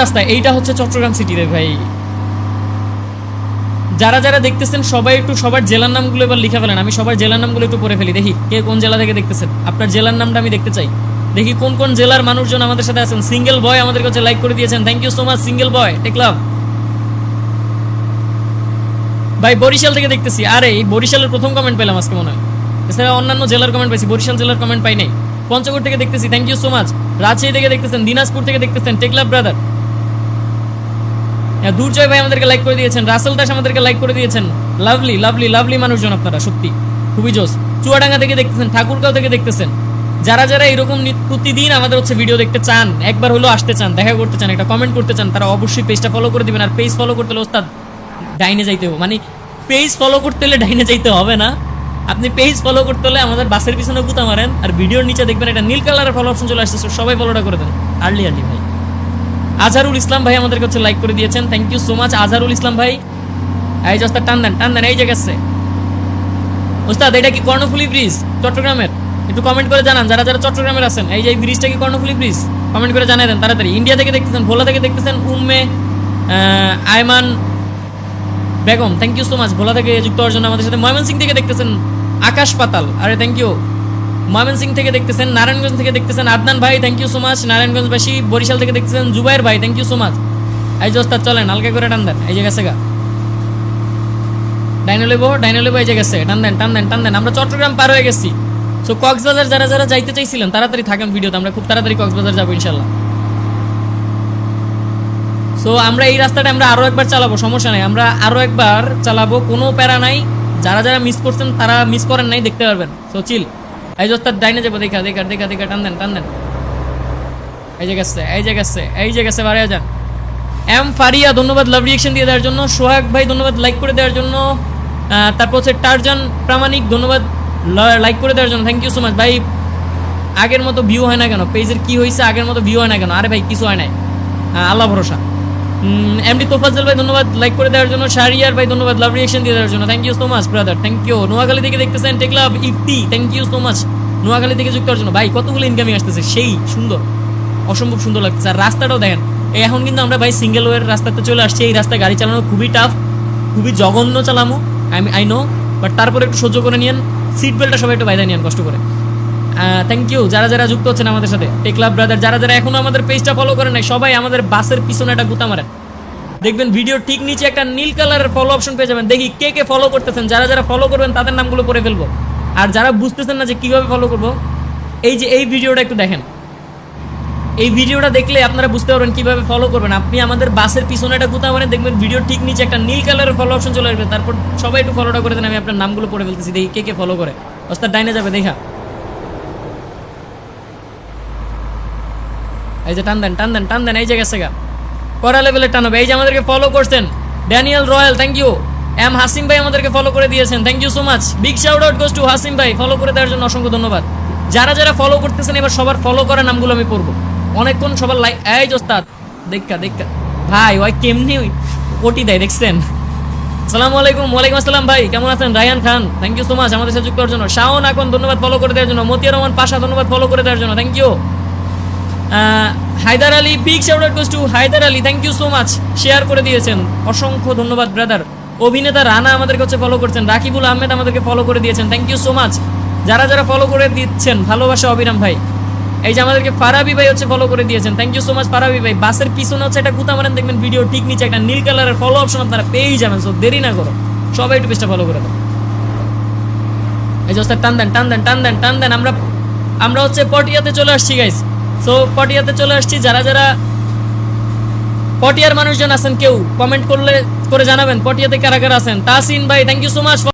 রাস্তা এইটা হচ্ছে চট্টগ্রাম সিটিতে ভাই। যারা যারা দেখতেছেন, সবাই একটু সবার জেলার নামগুলো এবার লিখে ফেলেন। আমি সবার জেলার নামগুলো একটু পড়ে ফেলি। দেখি, কে কোন জেলা থেকে দেখতেছেন? আপনার জেলার নামটা আমি দেখতে চাই। দেখি কোন কোন জেলার মানুষজন আমাদের সাথে আছেন। সিঙ্গেল বয় আমাদের কাছে লাইক করে দিয়েছেন। Thank you so much single boy ভাই, বরিশাল থেকে দেখতেছি। আরে, এই বরিশালের প্রথম কমেন্ট পেলাম আজকে মনে হয়। এছাড়া অন্যান্য জেলার কমেন্ট পাইছি। বরিশাল জেলার কমেন্ট পাই নাই। পঞ্চগড় থেকে দেখতেছি। Thank you so much Rajshahi থেকে দেখতেছেন। দিনাজপুর থেকে দেখতেছেন। টেকলাভ ব্রাদার দুর্জয় ভাই আমাদেরকে লাইক করে দিয়েছেন, রাসেল দাস আমাদেরকে লাইক করে দিয়েছেন। লাভলি লাভলি লাভলি মানুষজন আপনারা, সত্যি। খুবই জোস। চুয়াডাঙ্গা থেকে দেখতেছেন, ঠাকুরগাঁও থেকে দেখতেছেন। যারা যারা এরকম প্রতিদিন আমাদের হচ্ছে ভিডিও দেখতে চান, একবার হলো আসতে চান, দেখা করতে চান, একটা কমেন্ট করতে চান, তারা অবশ্যই পেজটা ফলো করে দিবেন। আর পেজ ফলো করতে হলে ওস্তাদ, ডাইনে যাইতে হবে। মানে পেজ ফলো করতে হলে ডাইনে যাইতে হবে না। আপনি পেজ ফলো করতে হলে আমাদের বাসের পিছনে গুতা মারেন, আর ভিডিওর নিচে দেখবেন একটা নীল কালারের ফলো অপশন চলে আসছে সবাই ফলোটা করে দেন। আর্লি আর্লি ভাই। আজহারুল ইসলাম ভাই আমাদের কাছে লাইক করে দিয়েছেন। Thank you so much Azharul Islam ভাই। এই ওস্তাদ টান দেন টান দেন এই যে গেছে। ওস্তাদ, এটা কি কর্ণফুলি ব্রিজ চট্টগ্রামের? একটু কমেন্ট করে জানান, যারা যারা চট্টগ্রামের আছেন। এই যে ব্রিজটা কি কর্ণফুলি ব্রিজ কমেন্ট করে জানাই দেন তাড়াতাড়ি। ইন্ডিয়া থেকে দেখতেছেন, ভোলা থেকে দেখতেছেন, Umme Ayman Begum. Thank you so much Bhola থেকে যুক্ত হওয়ার জন্য আমাদের সাথে। ময়মনসিং থেকে দেখতেছেন, আকাশ পাতাল। আরে থ্যাংক ইউ ময়মনসিং থেকে দেখতেছেন, নারায়ণগঞ্জ থেকে দেখতেছেন, আদনান ভাই থ্যাংক ইউ সো মাচ নারায়ণগঞ্জবাসী, বরিশাল থেকে দেখতেছেন, জুবাইর ভাই থ্যাংক ইউ সো মাচ এই যে ওস্তাদ, চলেন, হালকা করে টান দেন, এই যে গেছে গা। ডাইনো লেবো এই যে গেছে, টান দেন টান দেন টান দেন। আমরা চট্টগ্রাম পার হয়ে গেছি। সো কক্সবাজার যারা যারা যাইতে চাইছিলেন, তাড়াতাড়ি থাকেন ভিডিওতে, আমরা খুব তাড়াতাড়ি কক্সবাজার যাব ইনশাল্লাহ সো আমরা এই রাস্তাটা আমরা আরও একবার চালাবো, সমস্যা নাই। আমরা আরও একবার চালাবো, কোনো প্যারা নাই। যারা যারা মিস করছেন, তারা মিস করেন নাই, দেখতে পারবেন। সো চিল এই যে ডাইনে যাব, দেখা দেখা দেখা দেখা, টান দেন টান দেন। এই যে গেছে, এই যে গেছে, এই যে গেছে বাড়িয়ে যান। এম ফারিয়া, ধন্যবাদ লাভ রিয়েকশন দিয়ে দেওয়ার জন্য। সোহাগ ভাই, ধন্যবাদ লাইক করে দেওয়ার জন্য। তারপর হচ্ছে টারজান প্রামাণিক, ধন্যবাদ লাইক করে দেওয়ার জন্য। থ্যাংক ইউ সো মাচ ভাই। আগের মতো ভিউ হয় না কেন? পেজের কি হয়েছে আগের মতো ভিউ হয় না কেন? আরে ভাই, কিছু হয় নাই। আল্লাহ ভরসা। এমডি তোফাজ্জল ভাই, ধন্যবাদ লাইক করে দেওয়ার জন্য। শারিয়ার ভাই, ধন্যবাদ লাভ রিয়েকশন দিয়ে দেওয়ার জন্য। Thank you so much brother thank you Noakhali থেকে দেখতেছেন tech love Ifti thank you so much Noakhali থেকে যুক্ত হওয়ার জন্য। ভাই, কতগুলো ইনকামিং আসতেছে? সেই সুন্দর। অসম্ভব সুন্দর লাগতেছে। আর রাস্তাটাও দেখেন এখন কিন্তু আমরা ভাই সিঙ্গেল ওয়ের রাস্তাতে চলে আসছি। এই রাস্তায় গাড়ি চালানো খুবই টাফ খুবই জঘন্য চালামো। আমি আই নো বাট তারপরে একটু সহ্য করে নিয়েন। সিট বেল্টটা সবাই একটু বাইরে নিয়েন, কষ্ট করে। থ্যাংক ইউ যারা যারা যুক্ত হচ্ছেন আমাদের সাথে। টেকলাভ ব্রাদার যারা যারা এখনও আমাদের পেজটা ফলো করেন নাই, সবাই আমাদের বাসের পিছনে একটা গুতা মারেন। দেখবেন ভিডিও ঠিক নিচে একটা নীল কালারের ফলো অপশন পেয়ে যাবেন। দেখি কে কে ফলো করতেছেন। যারা যারা ফলো করবেন, তাদের নামগুলো পড়ে ফেলব। আর যারা বুঝতেছেন না যে কীভাবে ফলো করব, এই যে এই ভিডিওটা একটু দেখেন। এই ভিডিওটা দেখলে আপনারা বুঝতে পারবেন কীভাবে ফলো করবেন। আপনি আমাদের বাসের পিছনে একটা গুতা মানে দেখবেন ভিডিও ঠিক নিচে একটা নীল কালারের ফলো অপশন চলে আসবে। তারপর সবাই একটু ফলোটা করে দেন, আমি আপনার নামগুলো পড়ে ফেলতেছি। দেখি কে কে ফলো করে। ওস্তাদ ডাইনে যাবে, দেখা। এই যে টান দেন টান দেন টান দেন, এই যে গেছে গা। করা লেভেলে টান হবে। এই যে আমাদেরকে ফলো করছেন Daniel Royal thank you M Hashim ভাই আমাদেরকে ফলো করে দিয়েছেন thank you so much big shout out goes to Hashim ভাই ফলো করে দেওয়ার জন্য অসংখ্য ধন্যবাদ। যারা যারা ফলো করতেছেন, এবার সবার ফলো করা নামগুলো আমি পড়ব। অনেকক্ষণ সবার লাইক এই জোস্তাদ দেখা দেখা ভাই, ওই কেমনি ওটি দেয়, দেখছেন? আসসালামু আলাইকুম, ওয়ালাইকুম আসসালাম ভাই, কেমন আছেন? Rayan Khan thank you so much আমাদের সাথে যুক্ত হওয়ার জন্য। শাওন আকন, ধন্যবাদ ফলো করে দেওয়ার জন্য। মতিয়ার রহমান পাশা, ধন্যবাদ ফলো করে দেওয়ার জন্য। Thank you Haider Ali big shout goes to Haider Ali thank you so much share করে দিয়েছেন। অসংখ্য ধন্যবাদ ব্রাদার অভিনেতা রানা আমাদেরকে হচ্ছে ফলো করছেন, রাকিবুল আহমেদ আমাদেরকে ফলো করে দিয়েছেন থ্যাংক ইউ সো মাচ যারা যারা ফলো করে দিচ্ছেন, ভালোবাসা অবিরাম ভাই। এই যে আমাদেরকে ফারাবি ভাই হচ্ছে ফলো করে দিয়েছেন thank you so much Farabi ভাই। বাসের পিছনে হচ্ছে একটা গুতা মারেন, দেখবেন ভিডিও ঠিক নিচে একটা নীল কালারের ফলো অপশন আপনারা পেয়েই যাবেন সো দেরি না করো। সবাই একটু পেজটা ফলো করে দেন এই যে টান দেন টান দেন টান দেন টান দেন, আমরা আমরা হচ্ছে পটিয়াতে চলে আসছি গাইস সো পটিয়াতে চলে আসছি। যারা যারা পটিয়ার মানুষজন আছেন, কেউ কমেন্ট করলে, করে জানাবেন পটিয়াতে কারা কারা আছেন। তাসিন ভাই থ্যাংক ইউ সো মাচ